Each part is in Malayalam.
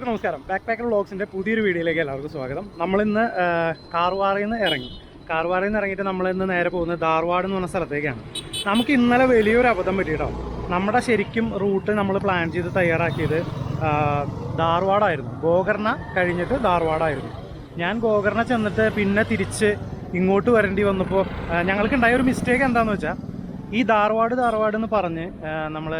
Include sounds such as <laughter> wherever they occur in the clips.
എല്ലാവർക്കും നമസ്കാരം. ബാക്ക് പാക്കർ വ്ളോഗ്സിന്റെ പുതിയൊരു വീഡിയോയിലേക്ക് എല്ലാവർക്കും സ്വാഗതം. നമ്മളിന്ന് കാർവാറയിൽ നിന്ന് ഇറങ്ങി. കാർവാറിൽ നിന്ന് ഇറങ്ങിയിട്ട് നമ്മളിന്ന് നേരെ പോകുന്നത് ധാർവാഡ് എന്ന് പറഞ്ഞ സ്ഥലത്തേക്കാണ്. നമുക്ക് ഇന്നലെ വലിയൊരു അബദ്ധം പറ്റിയിട്ടോ? നമ്മുടെ ശരിക്കും റൂട്ട് നമ്മൾ പ്ലാൻ ചെയ്ത് തയ്യാറാക്കിയത് ധാർവാഡായിരുന്നു. ഗോകർണ കഴിഞ്ഞിട്ട് ധാർവാഡായിരുന്നു. ഞാൻ ഗോകർണ ചെന്നിട്ട് പിന്നെ തിരിച്ച് ഇങ്ങോട്ട് വരേണ്ടി വന്നപ്പോൾ ഞങ്ങൾക്ക് ഉണ്ടായ ഒരു മിസ്റ്റേക്ക് എന്താണെന്ന് വെച്ചാൽ ഈ ധാർവാഡ് ധാർവാഡ് എന്ന് പറഞ്ഞ് നമ്മൾ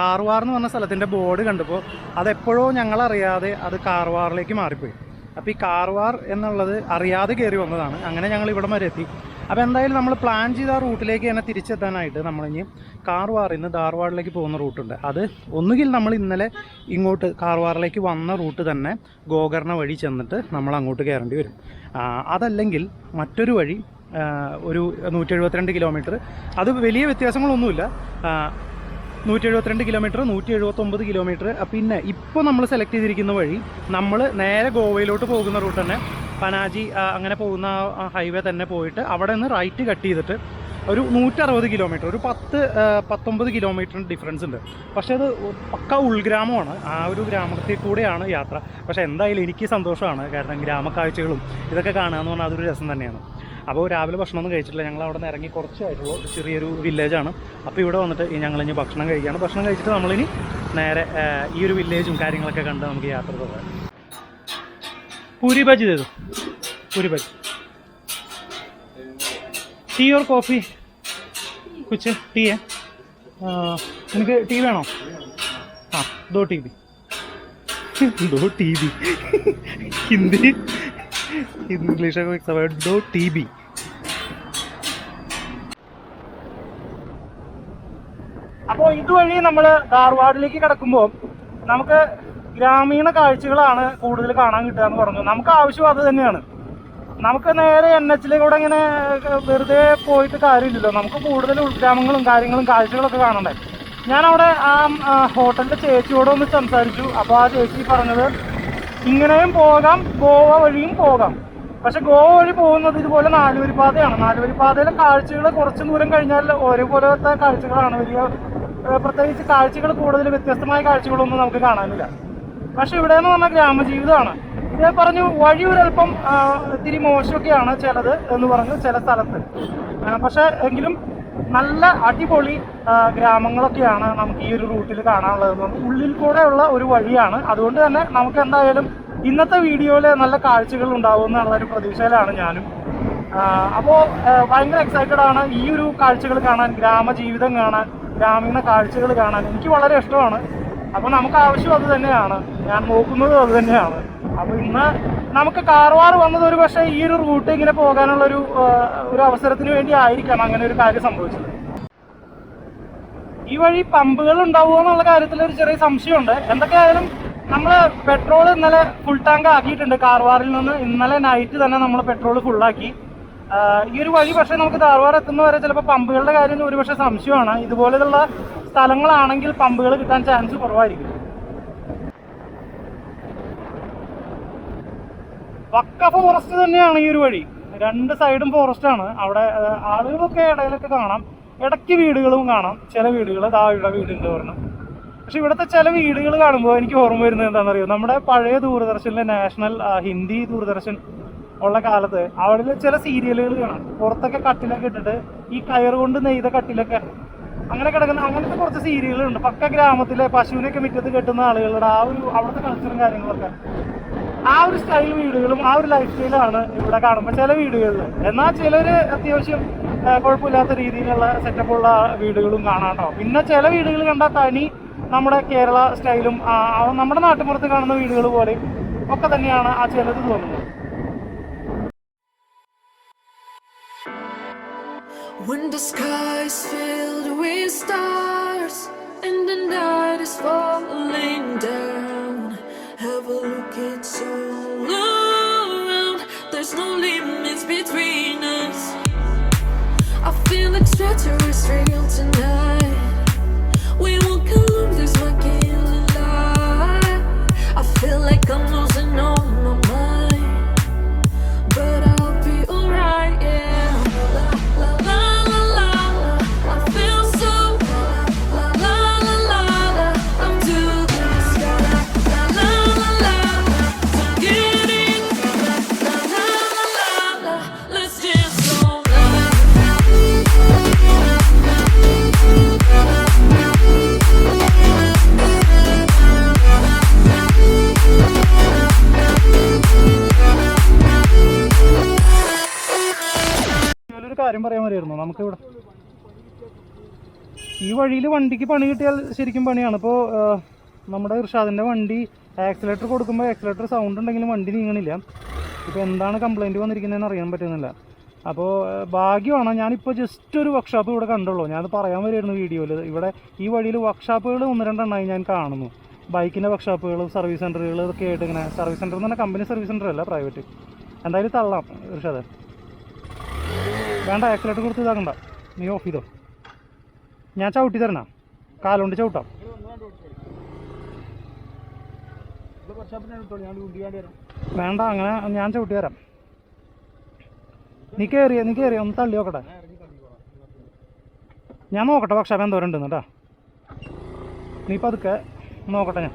കാർവാർ എന്ന് പറഞ്ഞ സ്ഥലത്തിന്റെ ബോർഡ് കണ്ടപ്പോൾ അതെപ്പോഴോ ഞങ്ങളറിയാതെ അത് കാർവാറിലേക്ക് മാറിപ്പോയി. അപ്പോൾ ഈ കാർവാർ എന്നുള്ളത് അറിയാതെ കയറി വന്നതാണ്. അങ്ങനെ ഞങ്ങൾ ഇവിടം വരെ എത്തി. അപ്പോൾ എന്തായാലും നമ്മൾ പ്ലാൻ ചെയ്ത ആ റൂട്ടിലേക്ക് തന്നെ തിരിച്ചെത്താനായിട്ട് നമ്മളിനി കാർവാറിൽ നിന്ന് ധാർവാഡിലേക്ക് പോകുന്ന റൂട്ടുണ്ട് അത് ഒന്നുകിൽ നമ്മൾ ഇന്നലെ ഇങ്ങോട്ട് കാർവാറിലേക്ക് വന്ന റൂട്ട് തന്നെ ഗോകർണ വഴി ചെന്നിട്ട് നമ്മൾ അങ്ങോട്ട് കയറേണ്ടി വരും. അതല്ലെങ്കിൽ മറ്റൊരു വഴി ഒരു നൂറ്റി എഴുപത്തിരണ്ട് കിലോമീറ്റർ അത് വലിയ വ്യത്യാസങ്ങളൊന്നുമില്ല. നൂറ്റി എഴുപത്തിരണ്ട് കിലോമീറ്റർ നൂറ്റി എഴുപത്തൊമ്പത് കിലോമീറ്റർ പിന്നെ ഇപ്പോൾ നമ്മൾ സെലക്ട് ചെയ്തിരിക്കുന്ന വഴി നമ്മൾ നേരെ ഗോവയിലോട്ട് പോകുന്ന റൂട്ട് തന്നെ പനാജി അങ്ങനെ പോകുന്ന ഹൈവേ തന്നെ പോയിട്ട് അവിടെ നിന്ന് റൈറ്റ് കട്ട് ചെയ്തിട്ട് ഒരു നൂറ്ററുപത് കിലോമീറ്റർ ഒരു പത്ത് പത്തൊമ്പത് കിലോമീറ്ററിന് ഡിഫറൻസ് ഉണ്ട്. പക്ഷേ അത് പക്ക ഉൾഗ്രാമമാണ്. ആ ഒരു ഗ്രാമത്തിൽ കൂടെയാണ് യാത്ര. പക്ഷേ എന്തായാലും എനിക്ക് സന്തോഷമാണ് കാരണം ഗ്രാമക്കാഴ്ചകളും ഇതൊക്കെ കാണുക എന്ന് പറഞ്ഞാൽ അതൊരു രസം തന്നെയാണ്. അപ്പോൾ രാവിലെ ഭക്ഷണമൊന്നും കഴിച്ചിട്ടില്ല. ഞങ്ങൾ അവിടെ നിന്ന് ഇറങ്ങി കുറച്ചായിട്ടുള്ള ചെറിയൊരു വില്ലേജാണ് അപ്പോൾ ഇവിടെ വന്നിട്ട് ഞങ്ങൾ ഇനി ഭക്ഷണം കഴിക്കുകയാണ്. ഭക്ഷണം കഴിച്ചിട്ട് നമ്മളിനി നേരെ ഈ ഒരു വില്ലേജും കാര്യങ്ങളൊക്കെ കണ്ട് നമുക്ക് യാത്ര തുടരാം പൂരി ബജി ചെയ്തു puri bhaji tea or coffee? Cooch tea എനിക്ക് ടീ വേണോ? ആ ദോ ടീ. <laughs> B T. ബി ഡോ ടി ബി. അപ്പോൾ ഇതുവഴി നമ്മൾ ധാർവാഡിലേക്ക് കിടക്കുമ്പോൾ നമുക്ക് ഗ്രാമീണ കാഴ്ചകളാണ് കൂടുതൽ കാണാൻ കിട്ടുക എന്ന് പറഞ്ഞു. നമുക്ക് ആവശ്യം അത് തന്നെയാണ്. നമുക്ക് നേരെ എൻ എച്ചിലേക്കൂടെ ഇങ്ങനെ വെറുതെ പോയിട്ട് കാര്യമില്ലല്ലോ. നമുക്ക് കൂടുതൽ ഉൾഗ്രാമങ്ങളും കാര്യങ്ങളും കാഴ്ചകളൊക്കെ കാണണ്ടേ. ഞാൻ അവിടെ ആ ഹോട്ടലിന്റെ ഹോട്ടലിന്റെ ചേച്ചിയോട് ഒന്ന് സംസാരിച്ചു. അപ്പോൾ ആ ചേച്ചി പറഞ്ഞത് ഇങ്ങനെയും പോകാം ഗോവ വഴിയും പോകാം. പക്ഷെ ഗോവ വഴി പോകുന്നത് ഇതുപോലെ നാലുവരിപ്പാതയാണ് നാലുവരിപ്പാതയിലെ കാഴ്ചകൾ കുറച്ച് ദൂരം കഴിഞ്ഞാൽ ഒരേപോലത്തെ കാഴ്ചകളാണ്. വലിയ പ്രത്യേകിച്ച് കാഴ്ചകൾ കൂടുതൽ വ്യത്യസ്തമായ കാഴ്ചകളൊന്നും നമുക്ക് കാണാനില്ല. പക്ഷെ ഇവിടെ എന്ന് പറഞ്ഞാൽ ഗ്രാമജീവിതമാണ്. ഞാൻ പറഞ്ഞു വഴി ഒരല്പം ഇത്തിരി മോശമൊക്കെയാണ് ചിലത് എന്ന് പറഞ്ഞു ചില സ്ഥലത്ത്. പക്ഷെ എങ്കിലും നല്ല അടിപൊളി ഗ്രാമങ്ങളൊക്കെയാണ് നമുക്ക് ഈ ഒരു റൂട്ടിൽ കാണാനുള്ളത്. ഉള്ളിൽ കൂടെയുള്ള ഒരു വഴിയാണ്. അതുകൊണ്ട് തന്നെ നമുക്ക് എന്തായാലും ഇന്നത്തെ വീഡിയോയിൽ നല്ല കാഴ്ചകൾ ഉണ്ടാവും എന്നുള്ള ഒരു പ്രതീക്ഷയിലാണ് ഞാനും. അപ്പോൾ ഭയങ്കര എക്സൈറ്റഡ് ആണ് ഈ ഒരു കാഴ്ചകൾ കാണാൻ ഗ്രാമജീവിതം കാണാൻ ഗ്രാമീണ കാഴ്ചകൾ കാണാൻ. എനിക്ക് വളരെ ഇഷ്ടമാണ്. അപ്പോൾ നമുക്ക് ആവശ്യം അത് തന്നെയാണ്. ഞാൻ നോക്കുന്നതും അത് തന്നെയാണ്. അപ്പോൾ ഇന്ന് നമുക്ക് കാർവാർ വന്നത് ഒരു പക്ഷേ ഈ ഒരു റൂട്ട് ഇങ്ങനെ പോകാനുള്ള ഒരു ഒരു അവസരത്തിന് വേണ്ടി ആയിരിക്കാം അങ്ങനെ ഒരു കാര്യം സംഭവിച്ചത്. ഈ വഴി പമ്പുകൾ ഉണ്ടാവുമോ എന്നുള്ള കാര്യത്തിൽ ഒരു ചെറിയ സംശയമുണ്ട്. എന്തൊക്കെയായാലും നമ്മൾ പെട്രോൾ ഇന്നലെ ഫുൾ ടാങ്ക് ആക്കിയിട്ടുണ്ട്. കാർവാറിൽ നിന്ന് ഇന്നലെ നൈറ്റ് തന്നെ നമ്മൾ പെട്രോൾ ഫുള്ളാക്കി ഈ ഒരു വഴി പക്ഷേ നമുക്ക് കാർവാർ എത്തുന്ന വരെ ചിലപ്പോൾ പമ്പുകളുടെ കാര്യം ഒരുപക്ഷെ സംശയമാണ്. ഇതുപോലെയുള്ള സ്ഥലങ്ങളാണെങ്കിൽ പമ്പുകൾ കിട്ടാൻ ചാൻസ് കുറവായിരിക്കും. പക്ക ഫോറസ്റ്റ് തന്നെയാണ് ഈ ഒരു വഴി. രണ്ട് സൈഡും ഫോറസ്റ്റ് ആണ്. അവിടെ ആളുകളൊക്കെ ഇടയിലൊക്കെ കാണാം. ഇടയ്ക്ക് വീടുകളും കാണാം. ചില വീടുകൾ ദാ ഇവിടെ വീടുണ്ട് പറഞ്ഞു. പക്ഷെ ഇവിടുത്തെ ചില വീടുകൾ കാണുമ്പോൾ എനിക്ക് ഓർമ്മ വരുന്നത് എന്താണെന്നറിയോ? നമ്മുടെ പഴയ ദൂരദർശനിലെ നാഷണൽ ഹിന്ദി ദൂരദർശൻ ഉള്ള കാലത്ത് അവിടെ ചില സീരിയലുകൾ കാണാം. പുറത്തൊക്കെ കട്ടിലൊക്കെ ഇട്ടിട്ട് ഈ കയർ കൊണ്ട് നെയ്ത കട്ടിലൊക്കെ അങ്ങനെ കിടക്കുന്ന അങ്ങനത്തെ കുറച്ച് സീരിയലുകളുണ്ട്. പക്ക ഗ്രാമത്തിലെ പശുവിനൊക്കെ മിറ്റത്ത് കെട്ടുന്ന ആളുകളുടെ ആ ഒരു അവിടുത്തെ കൾച്ചറും കാര്യങ്ങളൊക്കെ. ആ ഒരു സ്റ്റൈൽ വീടുകളും ആ ഒരു ലൈഫ് സ്റ്റൈലാണ് ഇവിടെ കാണുമ്പോൾ ചില വീടുകളിൽ എന്നാൽ ചിലര് അത്യാവശ്യം കുഴപ്പമില്ലാത്ത രീതിയിലുള്ള സെറ്റപ്പുള്ള വീടുകളും കാണാട്ടോ. പിന്നെ ചില വീടുകൾ കണ്ടാൽ തനി നമ്മുടെ കേരള സ്റ്റൈലും നമ്മുടെ നാട്ടുപുറത്ത് കാണുന്ന വീടുകൾ പോലെയും ഒക്കെ തന്നെയാണ് ആ ചിലത് തോന്നുന്നത്. When the sky is filled with stars and the night is falling down, have a look, it's all around. There's no limits between us. I feel extraterrestrial tonight. ഈ വഴിയിൽ വണ്ടിക്ക് പണി കിട്ടിയാൽ ശരിക്കും പണിയാണ്. ഇപ്പോൾ നമ്മുടെ ഇർഷാദിന്റെ വണ്ടി ആക്സിലേറ്റർ കൊടുക്കുമ്പോൾ ആക്സിലേറ്റർ സൗണ്ട് ഉണ്ടെങ്കിലും വണ്ടി നീങ്ങണില്ല. ഇപ്പോൾ എന്താണ് കംപ്ലൈന്റ് വന്നിരിക്കുന്നതെന്ന് അറിയാൻ പറ്റുന്നില്ല. അപ്പോൾ ഭാഗ്യമാണ് ഞാനിപ്പോൾ ജസ്റ്റ് ഒരു വർക്ക്ഷോപ്പ് ഇവിടെ കണ്ടുള്ളൂ. ഞാനത് പറയാൻ വരുമായിരുന്നു വീഡിയോയിൽ ഇവിടെ ഈ വഴിയിൽ വർക്ക്ഷോപ്പുകൾ ഒന്ന് രണ്ടെണ്ണമായി ഞാൻ കാണുന്നു. ബൈക്കിന്റെ വർക്ക്ഷോപ്പുകൾ സർവീസ് സെന്ററുകൾ ഇതൊക്കെ ആയിട്ട് ഇങ്ങനെ സർവീസ് സെന്റർ എന്ന് പറഞ്ഞാൽ കമ്പനി സർവീസ് സെന്റർ അല്ല പ്രൈവറ്റ് എന്തായാലും തള്ളാം ഇർഷാദ്. വേണ്ട ആക്സിലേറ്റർ കൊടുത്ത് ഇതാക്കണ്ട. നീ ഓഫ് ചെയ്തോ? ഞാൻ ചവിട്ടി തരണം. കാലുകൊണ്ട് ചവിട്ടാം. വേണ്ട അങ്ങനെ ഞാൻ ചവിട്ടി തരാം. നീ കയറിയ നീ കയറിയ ഒന്ന് തള്ളി നോക്കട്ടെ. ഞാൻ നോക്കട്ടെ പക്ഷേ എന്തോരം ഉണ്ടെന്ന് കേട്ടോ. നീ പതുക്കെ നോക്കട്ടെ ഞാൻ.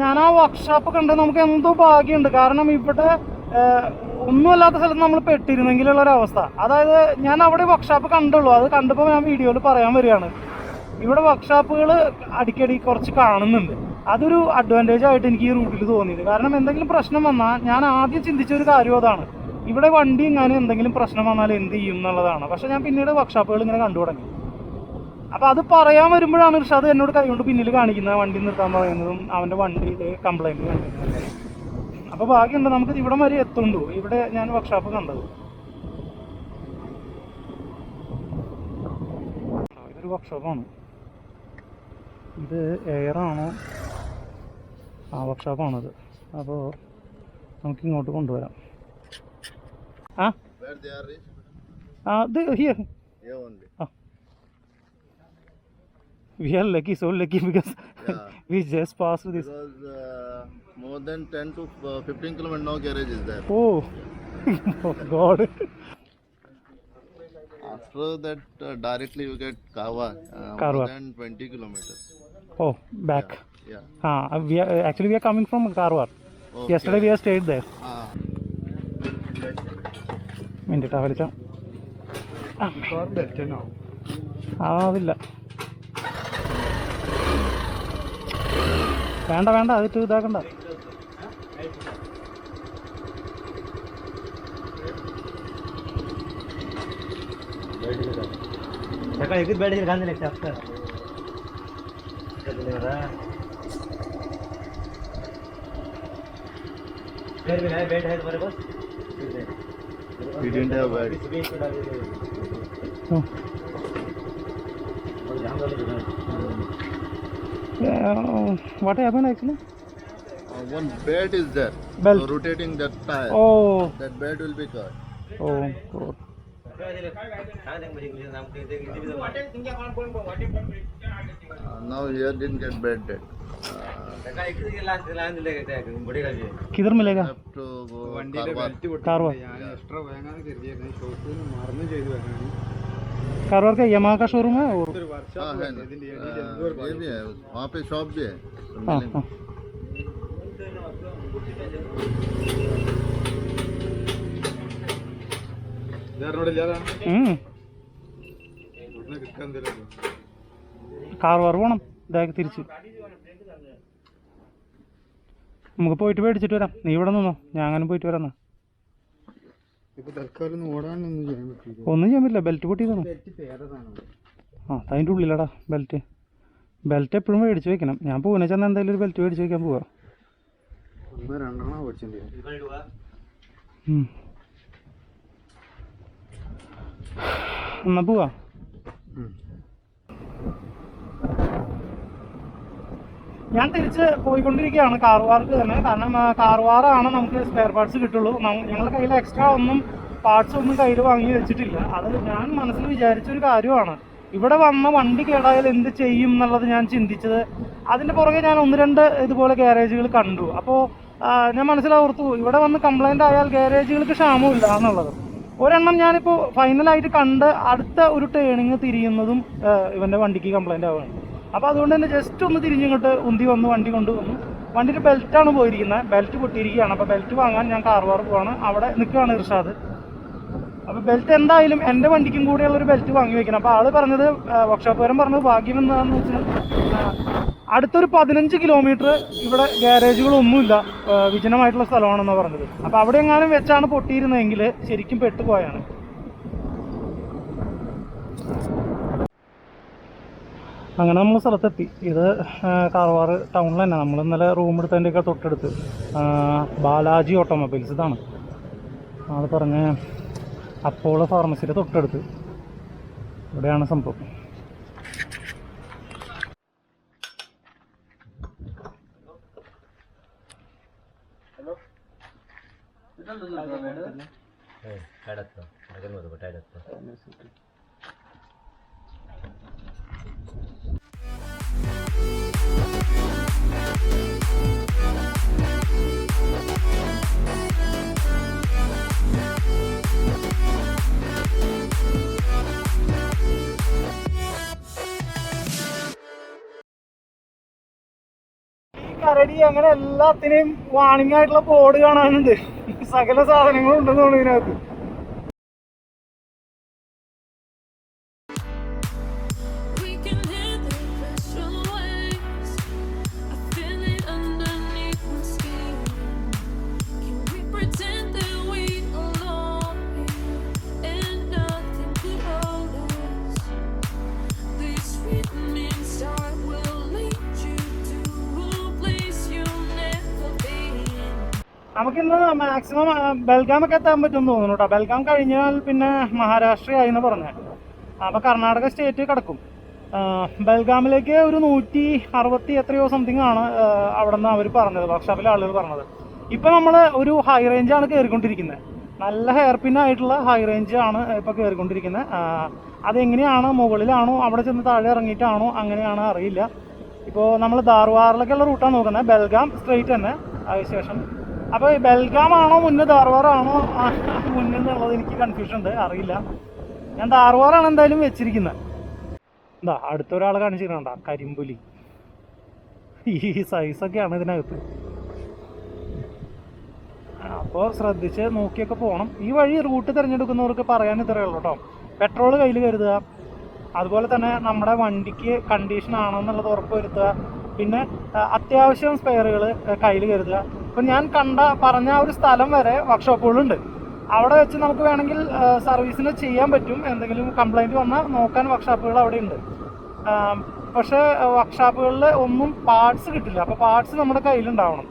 ഞാൻ ആ വർക്ക്ഷോപ്പ് കണ്ട് നമുക്ക് എന്തോ ഭാഗ്യമുണ്ട്. കാരണം ഇവിടെ ഒന്നുമല്ലാത്ത സ്ഥലത്ത് നമ്മൾ പെട്ടിരുന്നെങ്കിലുള്ള ഒരു അവസ്ഥ അതായത് ഞാൻ അവിടെ വർക്ക്ഷോപ്പ് കണ്ടുള്ളൂ. അത് കണ്ടപ്പോൾ ഞാൻ വീഡിയോയിൽ പറയാൻ വരികയാണ്. ഇവിടെ വർക്ക്ഷോപ്പുകൾ അടിക്കടി കുറച്ച് കാണുന്നുണ്ട്. അതൊരു അഡ്വാന്റേജ് ആയിട്ട് എനിക്ക് ഈ റൂട്ടിൽ തോന്നിയത്. കാരണം എന്തെങ്കിലും പ്രശ്നം വന്നാൽ ഞാൻ ആദ്യം ചിന്തിച്ച ഒരു കാര്യം അതാണ്. ഇവിടെ വണ്ടി ഇങ്ങനെ എന്തെങ്കിലും പ്രശ്നം വന്നാൽ എന്ത് ചെയ്യും എന്നുള്ളതാണ്. പക്ഷെ ഞാൻ പിന്നീട് വർക്ക്ഷോപ്പുകൾ ഇങ്ങനെ കണ്ടു തുടങ്ങി. അപ്പോൾ അത് പറയാൻ വരുമ്പോഴാണ് ഋഷാദ് എന്നോട് കൈകൊണ്ട് പിന്നിൽ കാണിക്കുന്നത് വണ്ടി നിർത്താൻ പറയുന്നതും അവന്റെ വണ്ടിയിൽ കംപ്ലൈന്റ് കാണിക്കുന്നത് അപ്പൊ ഭാഗ്യമുണ്ട് നമുക്ക് ഇവിടം വരെ എത്തുണ്ടു ഇവിടെ ഞാൻ വർക്ക്ഷോപ്പ് കണ്ടത്. ഇതൊരു വർക്ക്ഷോപ്പാണ് ഇത് എയറാണോ ആ വർക്ക്ഷോപ്പാണത് അപ്പോൾ നമുക്ക് ഇങ്ങോട്ട് കൊണ്ടുവരാം. ആ? അത് ഹിയർ are? ആ. We are lucky so lucky because Yeah. We just pass this Because <laughs> more than 10 to uh, 15 kilometer no garage is there. Oh, oh God. After that, uh, directly you get Kawa. Uh, Karwa. More than 20 kilometers. Oh, back. Yeah. Ah, uh, we are, actually we are coming from Karwar. Okay. Yesterday we have stayed there. Ah. Minute വലിച്ച ആ അതില്ല വേണ്ട വേണ്ട അതിട്ട് ഇതാക്കണ്ട सकाळी एकच बॅट घालणे लागते आपका भी है बैट है तुम्हारे पास We didn't have bat what happened actually? Uh, one bed is there. Bell. So rotating that tire. Oh. That bed will be cut. Oh, God. Now you are didn't get किधर मिलेगा? कारवार का यमा का शोरूम है और वहाँ पे शॉप भी है। हाँ, കാർ വാർ ഇതാക്കി തിരിച്ച്. നമുക്ക് പോയിട്ട് മേടിച്ചിട്ട് വരാം. നീ ഇവിടെ നിന്നോ. ഞാൻ അങ്ങനെ പോയിട്ട് വരാം ഒന്നും ചെയ്യാൻ പറ്റില്ല. ബെൽറ്റ് പൊട്ടിയതാണ്? ആ അതിന്റെ ഉള്ളിലടാ ബെൽറ്റ് ബെൽറ്റ് എപ്പോഴും മേടിച്ച് വെക്കണം. ഞാൻ പൂനെ ചെന്ന എന്തായാലും ഒരു ബെൽറ്റ് മേടിച്ച് വെക്കാൻ പോവാ. എന്നാ പോവാ ഞാൻ തിരിച്ച് പോയിക്കൊണ്ടിരിക്കുകയാണ്. കാർവാർക്ക് തന്നെ. കാരണം കാർവാറാണ് നമുക്ക് സ്പെയർ പാർട്സ് കിട്ടുള്ളൂ. ഞങ്ങളുടെ കയ്യിൽ എക്സ്ട്രാ ഒന്നും പാർട്സ് ഒന്നും കയ്യിൽ വാങ്ങി വെച്ചിട്ടില്ല. അത് ഞാൻ മനസ്സിൽ വിചാരിച്ചൊരു കാര്യമാണ്. ഇവിടെ വന്ന വണ്ടി കേടായാൽ എന്ത് ചെയ്യും എന്നുള്ളത് ഞാൻ ചിന്തിച്ചത്. അതിന്റെ പുറകെ ഞാൻ ഒന്ന് രണ്ട് ഇതുപോലെ ഗ്യാരേജുകൾ കണ്ടു. അപ്പോൾ ഞാൻ മനസ്സിലാവർത്തു ഇവിടെ വന്ന് കംപ്ലൈന്റ് ആയാൽ ഗ്യാരേജുകൾക്ക് ക്ഷാമമില്ല എന്നുള്ളത്. ഒരെണ്ണം ഞാനിപ്പോൾ ഫൈനലായിട്ട് കണ്ട് അടുത്ത ഒരു ടേണിങ് തിരിയുന്നതും ഇവന്റെ വണ്ടിക്ക് കംപ്ലൈന്റ് ആവുകയാണ്. അപ്പോൾ അതുകൊണ്ട് തന്നെ ജസ്റ്റ് ഒന്ന് തിരിഞ്ഞിങ്ങോട്ട് ഉന്തി വന്ന് വണ്ടി കൊണ്ടുവന്നു. വണ്ടിയുടെ ബെൽറ്റാണ് പോയിരിക്കുന്നത്. ബെൽറ്റ് പൊട്ടിയിരിക്കുകയാണ്. അപ്പോൾ ബെൽറ്റ് വാങ്ങാൻ ഞാൻ കാർവാർ പോവാണ്. അവിടെ നിൽക്കുകയാണ് ഇർഷാദ്. അപ്പോൾ ബെൽറ്റ് എന്തായാലും എന്റെ വണ്ടിക്കും കൂടെയുള്ള ഒരു ബെൽറ്റ് വാങ്ങി വെക്കണം. അപ്പോൾ ആൾ പറഞ്ഞത് വർക്ക്ഷോപ്പുകാരൻ പറഞ്ഞത് ഭാഗ്യം എന്താണെന്ന് വെച്ചാൽ അടുത്തൊരു പതിനഞ്ച് കിലോമീറ്റർ ഇവിടെ ഗാരേജുകളൊന്നുമില്ല വിജനമായിട്ടുള്ള സ്ഥലമാണെന്നാണ് പറഞ്ഞത്. അപ്പോൾ അവിടെ എങ്ങാനും വെച്ചാണ് പൊട്ടിയിരുന്നതെങ്കിൽ ശരിക്കും പെട്ടുപോയാണ്. അങ്ങനെ നമ്മൾ സ്ഥലത്തെത്തി. ഇത് കാർവാർ ടൗണിൽ തന്നെ. നമ്മൾ ഇന്നലെ റൂം എടുത്തതിന്റെയൊക്കെ തൊട്ടടുത്ത്. ബാലാജി ഓട്ടോമൊബൈൽസ് ഇതാണ്. ആൾ പറഞ്ഞ അപ്പോളോ ഫാർമസിയുടെ തൊട്ടടുത്ത്. ഇവിടെയാണ് സംഭവം. കരടി അങ്ങനെ എല്ലാത്തിനെയും വാണിംഗ് ആയിട്ടുള്ള ബോർഡ് കാണാനുണ്ട്. സകല സാധനങ്ങളും ഉണ്ടെന്ന് തോന്നുന്നു ഇതിനകത്ത്. നമുക്കിന്ന് മാക്സിമം ബൽഗാമൊക്കെ എത്താൻ പറ്റുമെന്ന് തോന്നുന്നു കേട്ടോ ബൽഗാം കഴിഞ്ഞാൽ പിന്നെ മഹാരാഷ്ട്രയായി എന്ന് പറഞ്ഞത് അപ്പോൾ കർണാടക സ്റ്റേറ്റ് കിടക്കും. ബൽഗാമിലേക്ക് ഒരു നൂറ്റി അറുപത്തി എത്രയോ സംതിങ് ആണ് അവിടെ നിന്ന് അവർ പറഞ്ഞത് വർക്ക്ഷോപ്പിലെ ആളുകൾ പറഞ്ഞത്. ഇപ്പം നമ്മൾ ഒരു ഹൈ റേഞ്ചാണ് കയറിക്കൊണ്ടിരിക്കുന്നത് നല്ല ഹെയർ പിൻ ആയിട്ടുള്ള ഹൈ റേഞ്ച് ആണ് ഇപ്പോൾ കയറിക്കൊണ്ടിരിക്കുന്നത് അതെങ്ങനെയാണ്? മുകളിലാണോ? അവിടെ ചെന്ന് താഴെ ഇറങ്ങിയിട്ടാണോ? അങ്ങനെയാണ്? അറിയില്ല. ഇപ്പോൾ നമ്മൾ ധാർവാറിലേക്കുള്ള റൂട്ടാണ് നോക്കുന്നത് ബൽഗാം സ്ട്രെയിറ്റ് തന്നെ. അതിനുശേഷം അപ്പോൾ ബൽഗാം ആണോ മുന്ന് ധാർവാറാണോ മുന്നേ എന്നുള്ളത് എനിക്ക് കൺഫ്യൂഷൻ ഉണ്ട് അറിയില്ല. ഞാൻ ധാർവാറാണ് എന്തായാലും വെച്ചിരിക്കുന്നത് എന്താ അടുത്തൊരാൾ കാണിച്ചിട്ടുണ്ടാ കരിമ്പുലി. ഈ സൈസൊക്കെയാണ് ഇതിനകത്ത്. അപ്പോൾ ശ്രദ്ധിച്ച് നോക്കിയൊക്കെ പോകണം ഈ വഴി റൂട്ട് തിരഞ്ഞെടുക്കുന്നവർക്ക് പറയാൻ ഇത്രയേ ഉള്ളൂ കേട്ടോ പെട്രോൾ കയ്യിൽ കരുതുക. അതുപോലെ തന്നെ നമ്മുടെ വണ്ടിക്ക് കണ്ടീഷൻ ആണോ എന്നുള്ളത് ഉറപ്പ് വരുത്തുക. പിന്നെ അത്യാവശ്യം സ്പെയറുകൾ കയ്യിൽ കരുതുക. ഇപ്പം ഞാൻ കണ്ട പറഞ്ഞ ഒരു സ്ഥലം വരെ വർക്ക്ഷോപ്പുകളുണ്ട് അവിടെ വെച്ച് നമുക്ക് വേണമെങ്കിൽ സർവീസിന് ചെയ്യാൻ പറ്റും. എന്തെങ്കിലും കംപ്ലൈന്റ് വന്നാൽ നോക്കാൻ വർക്ക്ഷോപ്പുകൾ അവിടെ ഉണ്ട് പക്ഷേ വർക്ക്ഷോപ്പുകളിൽ ഒന്നും പാർട്സ് കിട്ടില്ല. അപ്പോൾ പാർട്സ് നമ്മുടെ കയ്യിലുണ്ടാവണം.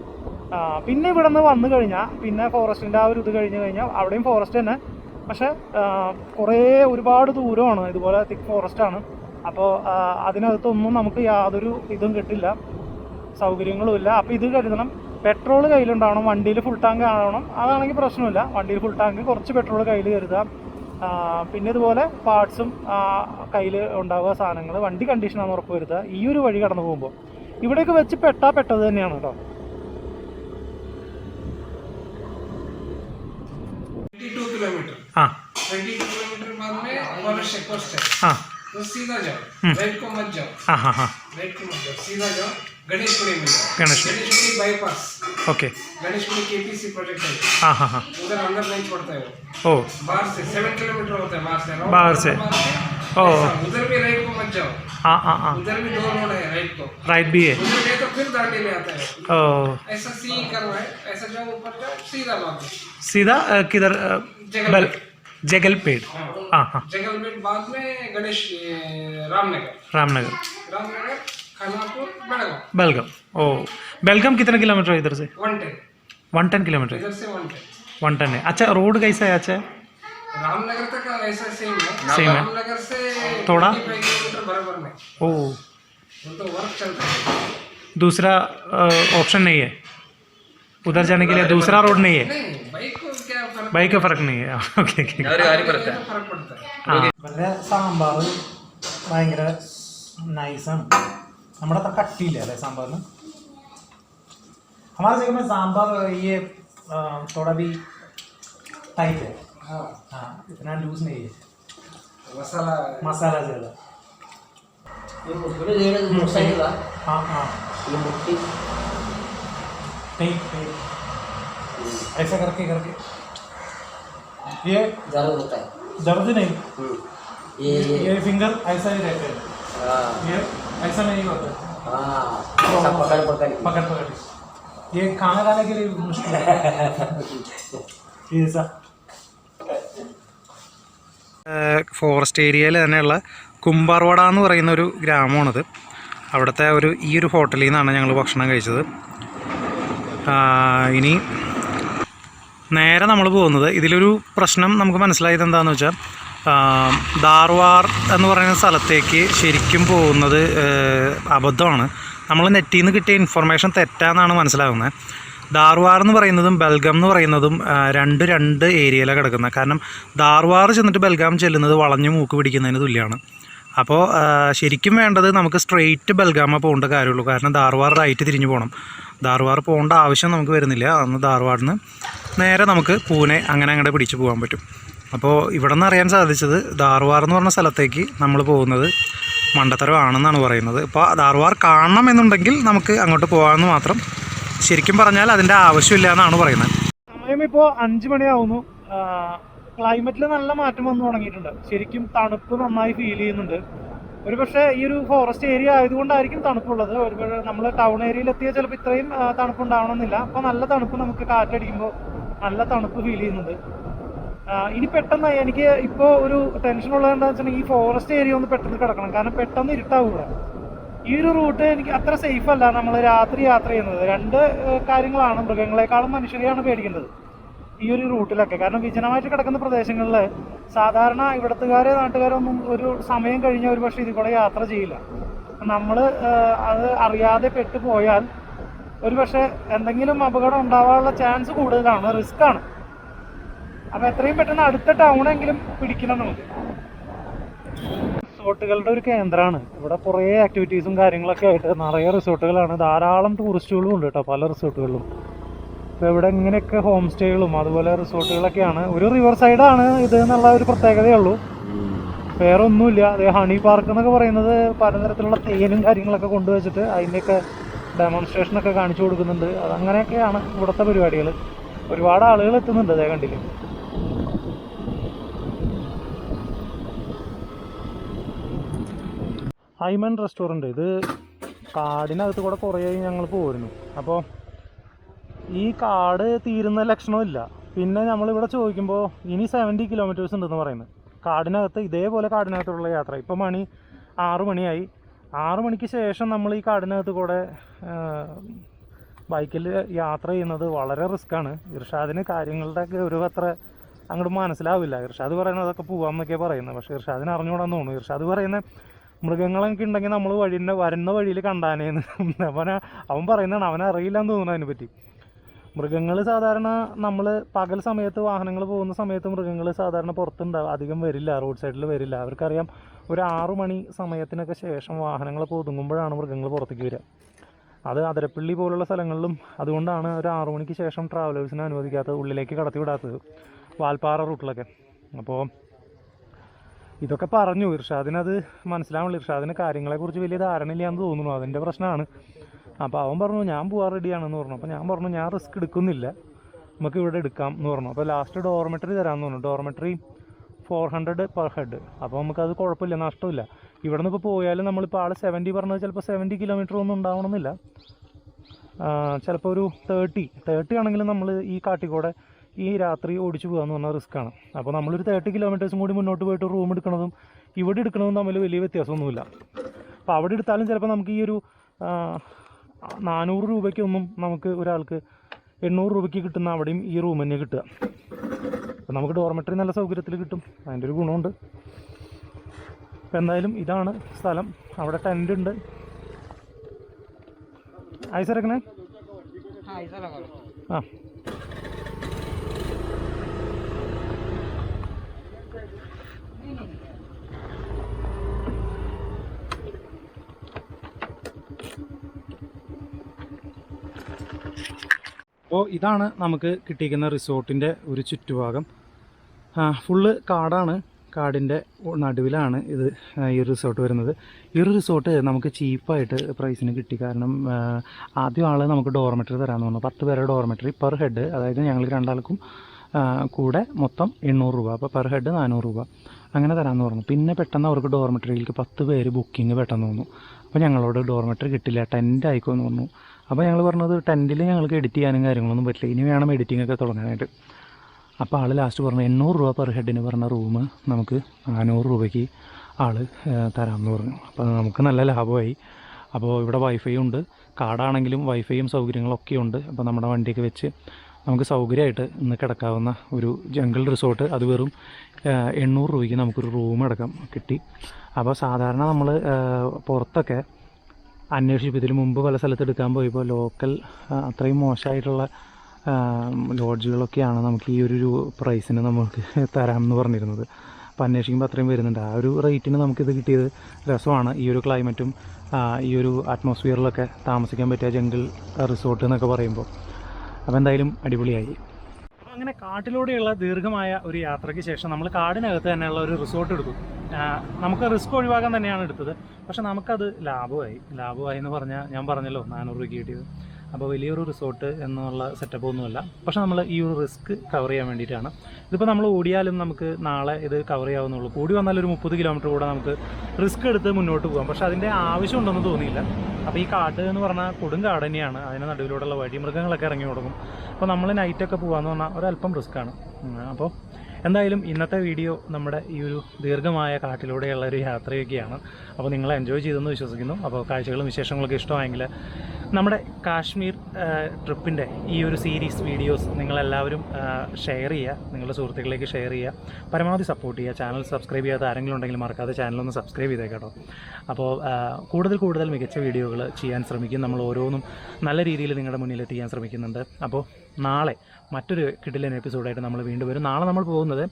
പിന്നെ ഇവിടെ നിന്ന് വന്നു കഴിഞ്ഞാൽ പിന്നെ ഫോറസ്റ്റിന്റെ ആ ഒരു ഇത് കഴിഞ്ഞ് കഴിഞ്ഞാൽ അവിടെയും ഫോറസ്റ്റ് തന്നെ. പക്ഷേ കുറേ ഒരുപാട് ദൂരമാണ്. ഇതുപോലെ തിക്ക് ഫോറസ്റ്റാണ് അപ്പോൾ അതിനകത്തൊന്നും നമുക്ക് യാതൊരു ഇതും കിട്ടില്ല. സൗകര്യങ്ങളും ഇല്ല. അപ്പോൾ ഇത് കരുതണം. പെട്രോൾ കയ്യിലുണ്ടാവണം വണ്ടിയിൽ ഫുൾ ടാങ്ക് ആവണം അതാണെങ്കിൽ പ്രശ്നമില്ല വണ്ടിയിൽ ഫുൾ ടാങ്ക് കുറച്ച് പെട്രോൾ കയ്യിൽ കരുതുക ആ, പിന്നെ ഇതുപോലെ പാർട്സും കയ്യിൽ ഉണ്ടാവുക സാധനങ്ങൾ വണ്ടി കണ്ടീഷനാണെന്ന് ഉറപ്പ് വരുത്തുക ഈ ഒരു വഴി കടന്നു പോകുമ്പോൾ ഇവിടെയൊക്കെ വെച്ച് പെട്ടാ പെട്ടത് തന്നെയാണ് കേട്ടോ 22 किलोमीटर ആ 22 किलोमीटर बाद में फॉरेस्ट चेक पोस्ट है ആ तो सीधा जाओ राइट को मत जाओ ആ ഹാ ഹാ राइट को मत जाओ सीधा जाओ हाँ, हाँ, हाँ। बाहर से उधर भी राइट को मत जाओ। हाँ हाँ हाँ। उधर भी दो रोड है राइट को। राइट भी है। उधर तो फिर दांडी में आता है। ओ। ऐसा सी है ऐसा जाओ ऊपर जाओ सीधा सीधा किधर अ, जगल- पेट हाँ। हाँ जगल में बाद में गणेश रामनगर। रामनगर। रामनगर बेलगाम ओ बेलगाम कितना किलोमीटर है इधर से one ten one ten kilometre इधर से वन टेन वन टेन है अच्छा रोड कैसा है अच्छा रामनगर तक ऐसा सेम है Same है। रामनगर से थोड़ा? 25 किलोमीटर बराबर में ओ वो तो वर्क चलता है दूसरा ऑप्शन नहीं है उधर जाने के लिए दूसरा रोड नहीं है नहीं बाइक को क्या फर्क बाइक का फर्क नहीं है ओके ओके पड़ता है फर्क पड़ता है നല്ല സാമ്പാർ ഭയങ്കര നൈസാണ് നമ്മുടെ അത്ര കട്ടിയില്ല അല്ലേ സാമ്പാറിന് हमारे जगह में सांभर ये अ, थोड़ा भी टाइट है हाँ हाँ इतना लूज नहीं है मसाला मसाला ज़्यादा हाँ हाँ नहीं नहीं ऐसा करके करके ये दर्द होता है दर्द नहीं ये ये ये फिंगर ऐसा ही रहता है हाँ ये ऐसा नहीं होता हाँ पकड़ पकड़ के। पकड़ पकड़ ये खाना खाने के लिए मुश्किल है ये सा ഫോറസ്റ്റ് ഏരിയയിൽ തന്നെയുള്ള കുമ്പാർവട എന്ന് പറയുന്ന ഒരു ഗ്രാമമാണിത് അവിടുത്തെ ഒരു ഈ ഒരു ഹോട്ടലിൽ നിന്നാണ് ഞങ്ങൾ ഭക്ഷണം കഴിച്ചത് ആ, ഇനി നേരെ നമ്മൾ പോകുന്നത് ഇതിലൊരു പ്രശ്നം നമുക്ക് മനസ്സിലായത് എന്താണെന്ന് വെച്ചാൽ ആ, ധാർവാർ എന്ന് പറയുന്ന സ്ഥലത്തേക്ക് ശരിക്കും പോകുന്നത് അബദ്ധമാണ്. നമ്മൾ നെറ്റിൽ നിന്ന് കിട്ടിയ ഇൻഫർമേഷൻ തെറ്റാന്നാണ് മനസ്സിലാകുന്നത് ധാർവാർ എന്ന് പറയുന്നതും ബൽഗം എന്ന് പറയുന്നതും രണ്ട് രണ്ട് ഏരിയയിലാണ് കിടക്കുന്നത്. കാരണം ധാർവാർ ചെന്നിട്ട് ബൽഗാം ചെല്ലുന്നത് വളഞ്ഞു മൂക്ക് പിടിക്കുന്നതിന് തുല്യമാണ് അപ്പോൾ ശരിക്കും വേണ്ടത് നമുക്ക് സ്ട്രെയിറ്റ് ബൽഗാമ പോകേണ്ട കാര്യമുള്ളൂ. കാരണം ധാർവാർ റൈറ്റ് തിരിഞ്ഞു പോകണം. ധാർവാർ പോകേണ്ട ആവശ്യം നമുക്ക് വരുന്നില്ല. അന്ന് ധാർവാഡിൽ നേരെ നമുക്ക് പൂനെ അങ്ങനെ അങ്ങോട്ട് പിടിച്ചു പോകാൻ പറ്റും. അപ്പോൾ ഇവിടെ നിന്ന് അറിയാൻ സാധിച്ചത് ധാർവാർ എന്ന് പറഞ്ഞ സ്ഥലത്തേക്ക് നമ്മൾ പോകുന്നത് മണ്ടത്തരമാണെന്നാണ് പറയുന്നത്. ഇപ്പോൾ ധാർവാർ കാണണം എന്നുണ്ടെങ്കിൽ നമുക്ക് അങ്ങോട്ട് പോകാമെന്ന് മാത്രം ശരിക്കും പറഞ്ഞാൽ അതിന്റെ ആവശ്യമില്ല എന്നാണ് പറയുന്നത്. സമയം ഇപ്പോൾ അഞ്ച് മണിയാവുന്നു. ക്ലൈമറ്റിൽ നല്ല മാറ്റം വന്നു തുടങ്ങിയിട്ടുണ്ട്. ശരിക്കും തണുപ്പ് നന്നായി ഫീൽ ചെയ്യുന്നുണ്ട്. ഒരു പക്ഷേ ഈ ഒരു ഫോറസ്റ്റ് ഏരിയ ആയതുകൊണ്ടായിരിക്കും തണുപ്പുള്ളത്. ഒരു നമ്മൾ ടൗൺ ഏരിയയിൽ എത്തിയാൽ ചിലപ്പോൾ ഇത്രയും തണുപ്പ് ഉണ്ടാവണമെന്നില്ല അപ്പോൾ നല്ല തണുപ്പ് നമുക്ക് കാറ്റടിക്കുമ്പോൾ നല്ല തണുപ്പ് ഫീൽ ചെയ്യുന്നുണ്ട്. ഇനി പെട്ടെന്ന് എനിക്ക് ഇപ്പോൾ ഒരു ടെൻഷൻ ഉള്ളത് എന്താണെന്ന് വെച്ചിട്ടുണ്ടെങ്കിൽ ഈ ഫോറസ്റ്റ് ഏരിയ ഒന്ന് പെട്ടെന്ന് കിടക്കണം. കാരണം പെട്ടെന്ന് ഇരുട്ടാവും ഈ ഒരു റൂട്ട് എനിക്ക് അത്ര സേഫ് അല്ല. നമ്മൾ രാത്രി യാത്ര ചെയ്യുന്നത്. രണ്ട് കാര്യങ്ങളാണ് മൃഗങ്ങളെക്കാളും മനുഷ്യരെയാണ് പേടിക്കേണ്ടത് ഈ ഒരു റൂട്ടിലൊക്കെ കാരണം വിജനമായിട്ട് കിടക്കുന്ന പ്രദേശങ്ങളിൽ സാധാരണ ഇവിടത്തുകാരെ നാട്ടുകാരൊന്നും ഒരു സമയം കഴിഞ്ഞ ഒരു പക്ഷേ ഇതിൽ കൂടെ യാത്ര ചെയ്യില്ല. നമ്മൾ അത് അറിയാതെ പെട്ടു പോയാൽ ഒരു പക്ഷേ എന്തെങ്കിലും അപകടം ഉണ്ടാവാനുള്ള ചാൻസ് കൂടുതലാണ് റിസ്ക് ആണ് അപ്പോൾ എത്രയും പെട്ടെന്ന് അടുത്ത ടൗണെങ്കിലും പിടിക്കണം നമുക്ക്. റിസോർട്ടുകളുടെ ഒരു കേന്ദ്രമാണ്. ഇവിടെ കുറേ ആക്ടിവിറ്റീസും കാര്യങ്ങളൊക്കെ ആയിട്ട് നിറയെ റിസോർട്ടുകളാണ്. ധാരാളം ടൂറിസ്റ്റുകളും ഉണ്ട് കേട്ടോ പല റിസോർട്ടുകളിലും. ഇപ്പോൾ ഇവിടെ ഇങ്ങനെയൊക്കെ ഹോം സ്റ്റേകളും അതുപോലെ റിസോർട്ടുകളൊക്കെയാണ്. ഒരു റിവർ സൈഡാണ് ഇത് എന്നുള്ള ഒരു പ്രത്യേകതയേ ഉള്ളൂ. വേറെ ഒന്നുമില്ല അതേ ഹണി പാർക്ക് എന്നൊക്കെ പറയുന്നത് പലതരത്തിലുള്ള തേനും കാര്യങ്ങളൊക്കെ കൊണ്ടുവച്ചിട്ട് അതിന്റെയൊക്കെ ഡെമോൺസ്ട്രേഷനൊക്കെ കാണിച്ചു കൊടുക്കുന്നുണ്ട്. അതങ്ങനെയൊക്കെയാണ് ഇവിടുത്തെ പരിപാടികൾ ഒരുപാട് ആളുകൾ എത്തുന്നുണ്ട് അതേ കണ്ടില്ലേ? ഹൈമൻ റെസ്റ്റോറന്റ്. ഇത് കാടിനകത്ത് കൂടെ കുറേ ഞങ്ങൾ പോരുന്നു. അപ്പോൾ ഈ കാട് തീരുന്ന ലക്ഷണമില്ല പിന്നെ നമ്മളിവിടെ ചോദിക്കുമ്പോൾ ഇനി സെവന്റി കിലോമീറ്റേഴ്സ് ഉണ്ടെന്ന് പറയുന്നത്. കാടിനകത്ത് ഇതേപോലെ കാടിനകത്തുള്ള യാത്ര. ഇപ്പോൾ മണി ആറ് മണിയായി. ആറ് മണിക്ക് ശേഷം നമ്മൾ ഈ കാടിനകത്ത് കൂടെ ബൈക്കിൽ യാത്ര ചെയ്യുന്നത് വളരെ റിസ്ക്കാണ് ഇർഷാദിന് കാര്യങ്ങളുടെ ഗൗരവം അത്ര അങ്ങോട്ട് മനസ്സിലാവില്ല. ഇർഷാദ് പറയുന്നത് പറയുന്നതൊക്കെ പോവാമെന്നൊക്കെ പറയുന്നത്. പക്ഷേ ഇർഷാദിന് അറിഞ്ഞുകൂടാന്ന് തോന്നുന്നു. ഇർഷാദ് പറയുന്ന മൃഗങ്ങളൊക്കെ ഉണ്ടെങ്കിൽ നമ്മൾ വഴിന്റെ വരുന്ന വഴിയിൽ കണ്ടാനേന്ന്. അവന അവൻ പറയുന്നതാണ് അവനെ അറിയില്ലെന്ന് തോന്നുന്നു അതിനെപ്പറ്റി മൃഗങ്ങൾ സാധാരണ നമ്മൾ പകൽ സമയത്ത് വാഹനങ്ങൾ പോകുന്ന സമയത്ത് മൃഗങ്ങൾ സാധാരണ പുറത്തുണ്ടാവും. അധികം വരില്ല റോഡ് സൈഡിൽ വരില്ല. അവർക്കറിയാം ഒരു ആറു മണി സമയത്തിനൊക്കെ ശേഷം വാഹനങ്ങൾ ഒതുങ്ങുമ്പോഴാണ് മൃഗങ്ങൾ പുറത്തേക്ക് വരിക. അത് അതിരപ്പള്ളി പോലുള്ള സ്ഥലങ്ങളിലും അതുകൊണ്ടാണ് ഒരു ആറു മണിക്ക് ശേഷം ട്രാവലേഴ്സിനെ അനുവദിക്കാത്തത് ഉള്ളിലേക്ക് കടത്തി വിടാത്തത്. വാൽപ്പാറ റൂട്ടിലൊക്കെ അപ്പോൾ ഇതൊക്കെ പറഞ്ഞു. ഇർഷാദിന് അത് മനസ്സിലാവുന്നില്ല ഇർഷാദിന് കാര്യങ്ങളെക്കുറിച്ച് വലിയ ധാരണയില്ലാന്ന് തോന്നുന്നു. അതിന്റെ പ്രശ്നമാണ് അപ്പോൾ അവൻ പറഞ്ഞു ഞാൻ പോകാൻ റെഡിയാണെന്ന് പറഞ്ഞു. അപ്പോൾ ഞാൻ പറഞ്ഞു ഞാൻ റിസ്ക് എടുക്കുന്നില്ല. നമുക്ക് ഇവിടെ എടുക്കാം എന്ന് പറഞ്ഞു. അപ്പോൾ ലാസ്റ്റ് ഡോർമെറ്ററി തരാമെന്ന് പറഞ്ഞു. Dormitory four hundred per head അപ്പോൾ നമുക്കത് കുഴപ്പമില്ല നഷ്ടമില്ല. ഇവിടെ നിന്ന് ഇപ്പോൾ പോയാലും നമ്മളിപ്പോൾ ആൾ സെവന്റി പറഞ്ഞത് ചിലപ്പോൾ സെവന്റി കിലോമീറ്റർ ഒന്നും ഉണ്ടാവണമെന്നില്ല. ചിലപ്പോൾ ഒരു തേർട്ടി തേർട്ടി ആണെങ്കിലും നമ്മൾ ഈ കാട്ടിക്കൂടെ ഈ രാത്രി ഓടിച്ചു പോകാന്ന് പറഞ്ഞാൽ റിസ്ക്കാണ്. അപ്പോൾ നമ്മളൊരു തേർട്ടി കിലോമീറ്റേഴ്സും കൂടി മുന്നോട്ട് പോയിട്ട് റൂം എടുക്കണതും ഇവിടെ എടുക്കണതും തമ്മിൽ വലിയ വ്യത്യാസമൊന്നുമില്ല. അപ്പോൾ അവിടെ എടുത്താലും ചിലപ്പോൾ നമുക്ക് ഈ ഒരു നാനൂറ് രൂപയ്ക്കൊന്നും നമുക്ക് ഒരാൾക്ക് എണ്ണൂറ് രൂപയ്ക്ക് കിട്ടുന്ന അവിടെയും ഈ റൂം തന്നെ കിട്ടുക. അപ്പോൾ നമുക്ക് ഡോർമെറ്ററി നല്ല സൗകര്യത്തിൽ കിട്ടും. അതിന്റെ ഒരു ഗുണമുണ്ട്. അപ്പോൾ എന്തായാലും ഇതാണ് സ്ഥലം. അവിടെ ടെന്റ് ഉണ്ട്. ഐസറക്കണേ ആ. അപ്പോൾ ഇതാണ് നമുക്ക് കിട്ടിയിരിക്കുന്ന റിസോർട്ടിന്റെ ഒരു ചുറ്റുഭാഗം. ഫുള്ള് കാടാണ്. കാടിന്റെ നടുവിലാണ് ഇത് ഈ ഒരു റിസോർട്ട് വരുന്നത്. ഈ ഒരു റിസോർട്ട് നമുക്ക് ചീപ്പായിട്ട് പ്രൈസിന് കിട്ടി. കാരണം ആദ്യം ആൾ നമുക്ക് ഡോർമെറ്ററി തരാമെന്ന് പറഞ്ഞു. പത്ത് പേരുടെ ഡോർമെറ്ററി പെർ ഹെഡ് അതായത് ഞങ്ങൾ രണ്ടാൾക്കും കൂടെ മൊത്തം എണ്ണൂറ് രൂപ. അപ്പോൾ പെർ ഹെഡ് നാനൂറ് രൂപ. അങ്ങനെ തരാമെന്ന് പറഞ്ഞു. പിന്നെ പെട്ടെന്ന് അവർക്ക് ഡോർമെറ്ററിയിലേക്ക് പത്ത് പേര് ബുക്കിംഗ് പെട്ടെന്ന് വന്നു. അപ്പോൾ ഞങ്ങളോട് ഡോർമെറ്ററി കിട്ടില്ല. ടെന്റ് ആയിക്കോന്ന് പറഞ്ഞു. അപ്പോൾ ഞങ്ങൾ പറഞ്ഞത് ടെന്റിൽ ഞങ്ങൾക്ക് എഡിറ്റ് ചെയ്യാനും കാര്യങ്ങളൊന്നും പറ്റില്ല. ഇനി വേണം എഡിറ്റിംഗ് ഒക്കെ തുടങ്ങാനായിട്ട്. അപ്പോൾ ആൾ ലാസ്റ്റ് പറഞ്ഞു എണ്ണൂറ് രൂപ പെർ ഹെഡിന് പറഞ്ഞ റൂം നമുക്ക് നാനൂറ് രൂപയ്ക്ക് ആൾ തരാമെന്ന് പറഞ്ഞു. അപ്പോൾ നമുക്ക് നല്ല ലാഭമായി. അപ്പോൾ ഇവിടെ വൈഫൈ ഉണ്ട്. കാർഡാണെങ്കിലും വൈഫൈയും സൗകര്യങ്ങളൊക്കെ ഉണ്ട്. അപ്പോൾ നമ്മുടെ വണ്ടിയൊക്കെ വെച്ച് നമുക്ക് സൗകര്യമായിട്ട് ഇന്ന് കിടക്കാവുന്ന ഒരു ജംഗിൾ റിസോർട്ട് അത് വെറും എണ്ണൂറ് രൂപയ്ക്ക് നമുക്കൊരു റൂം അടക്കം കിട്ടി. അപ്പോൾ സാധാരണ നമ്മൾ പുറത്തൊക്കെ അന്വേഷിച്ചപ്പോൾ ഇതിന് മുമ്പ് പല സ്ഥലത്ത് എടുക്കാൻ പോയപ്പോൾ ലോക്കൽ അത്രയും മോശമായിട്ടുള്ള ലോഡ്ജുകളൊക്കെയാണ് നമുക്ക് ഈ ഒരു പ്രൈസിന് നമുക്ക് തരാമെന്ന് പറഞ്ഞിരുന്നത്. അപ്പോൾ അന്വേഷിക്കുമ്പോൾ അത്രയും വരുന്നുണ്ട്. ആ ഒരു റേറ്റിന് നമുക്കിത് കിട്ടിയത് രസമാണ്. ഈ ഒരു ക്ലൈമറ്റും ഈ ഒരു അറ്റ്മോസ്ഫിയറിലൊക്കെ താമസിക്കാൻ പറ്റിയ ജംഗിൾ റിസോർട്ട് എന്നൊക്കെ പറയുമ്പോൾ. അപ്പോൾ എന്തായാലും അടിപൊളിയായി. അങ്ങനെ കാട്ടിലൂടെയുള്ള ദീർഘമായ ഒരു യാത്രയ്ക്ക് ശേഷം നമ്മൾ കാടിനകത്ത് തന്നെയുള്ള ഒരു റിസോർട്ട് എടുത്തു. നമുക്ക് റിസ്ക് ഒഴിവാക്കാൻ തന്നെയാണ് എടുത്തത്. പക്ഷെ നമുക്കത് ലാഭമായി. ലാഭമായി എന്ന് പറഞ്ഞാൽ ഞാൻ പറഞ്ഞല്ലോ നാനൂറ് രൂപ കിട്ടിയത്. അപ്പോൾ വലിയൊരു റിസോർട്ട് എന്നുള്ള സെറ്റപ്പ് ഒന്നുമല്ല. പക്ഷേ നമ്മൾ ഈ ഒരു റിസ്ക് കവർ ചെയ്യാൻ വേണ്ടിയിട്ടാണ്. ഇതിപ്പോൾ നമ്മൾ ഓടിയാലും നമുക്ക് നാളെ ഇത് കവർ ചെയ്യാവുന്നുള്ളൂ കൂടി വന്നാൽ ഒരു മുപ്പത് കിലോമീറ്റർ കൂടെ നമുക്ക് റിസ്ക് എടുത്ത് മുന്നോട്ട് പോകാം. പക്ഷേ അതിന്റെ ആവശ്യമുണ്ടെന്ന് തോന്നിയില്ല. അപ്പോൾ ഈ കാട് എന്ന് പറഞ്ഞാൽ കൊടും കാട് തന്നെയാണ്. അതിന്റെ നടുവിലൂടെയുള്ള വഴി മൃഗങ്ങളൊക്കെ ഇറങ്ങി തുടങ്ങും അപ്പോൾ നമ്മൾ നൈറ്റൊക്കെ പോകാമെന്ന് പറഞ്ഞാൽ ഒരല്പം റിസ്ക്കാണ് അപ്പോൾ എന്തായാലും ഇന്നത്തെ വീഡിയോ നമ്മുടെ ഈ ഒരു ദീർഘമായ കാട്ടിലൂടെയുള്ള ഒരു യാത്രയൊക്കെയാണ്. അപ്പോൾ നിങ്ങൾ എൻജോയ് ചെയ്തെന്ന് വിശ്വസിക്കുന്നു. അപ്പോൾ കാഴ്ചകളും വിശേഷങ്ങളൊക്കെ ഇഷ്ടമായെങ്കിൽ നമ്മുടെ കാശ്മീർ ട്രിപ്പിന്റെ ഈ ഒരു സീരീസ് വീഡിയോസ് നിങ്ങളെല്ലാവരും ഷെയർ ചെയ്യുക. നിങ്ങളുടെ സുഹൃത്തുക്കളിലേക്ക് ഷെയർ ചെയ്യുക. പരമാവധി സപ്പോർട്ട് ചെയ്യുക. ചാനൽ സബ്സ്ക്രൈബ് ചെയ്യാത്ത ആരെങ്കിലും ഉണ്ടെങ്കിൽ മറക്കാതെ ചാനലൊന്ന് സബ്സ്ക്രൈബ് ചെയ്തേക്കാട്ടോ അപ്പോൾ കൂടുതൽ കൂടുതൽ മികച്ച വീഡിയോകൾ ചെയ്യാൻ ശ്രമിക്കും. നമ്മൾ ഓരോന്നും നല്ല രീതിയിൽ നിങ്ങളുടെ മുന്നിലെത്തിക്കാൻ ശ്രമിക്കുന്നുണ്ട്. അപ്പോൾ നാളെ മറ്റൊരു കിടിലൻ എപ്പിസോഡായിട്ട് നമ്മൾ വീണ്ടും വരും. നാളെ നമ്മൾ പോകുന്നത്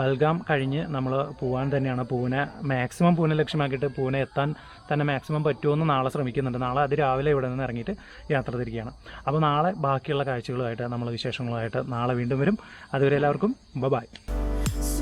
ബൽഗാം കഴിഞ്ഞ് നമ്മൾ പോകാൻ തന്നെയാണ്. പൂനെ മാക്സിമം പൂനെ ലക്ഷ്യമാക്കിയിട്ട് പൂനെ എത്താൻ തന്നെ മാക്സിമം പറ്റുമെന്ന് നാളെ ശ്രമിക്കുന്നുണ്ട്. നാളെ അതിരാവിലെ ഇവിടെ നിന്ന് ഇറങ്ങിയിട്ട് യാത്ര തിരിക്കുകയാണ്. അപ്പോൾ നാളെ ബാക്കിയുള്ള കാഴ്ചകളുമായിട്ട് നമ്മൾ വിശേഷങ്ങളുമായിട്ട് നാളെ വീണ്ടും വരും. അതുവരെ എല്ലാവർക്കും ബ ബായ്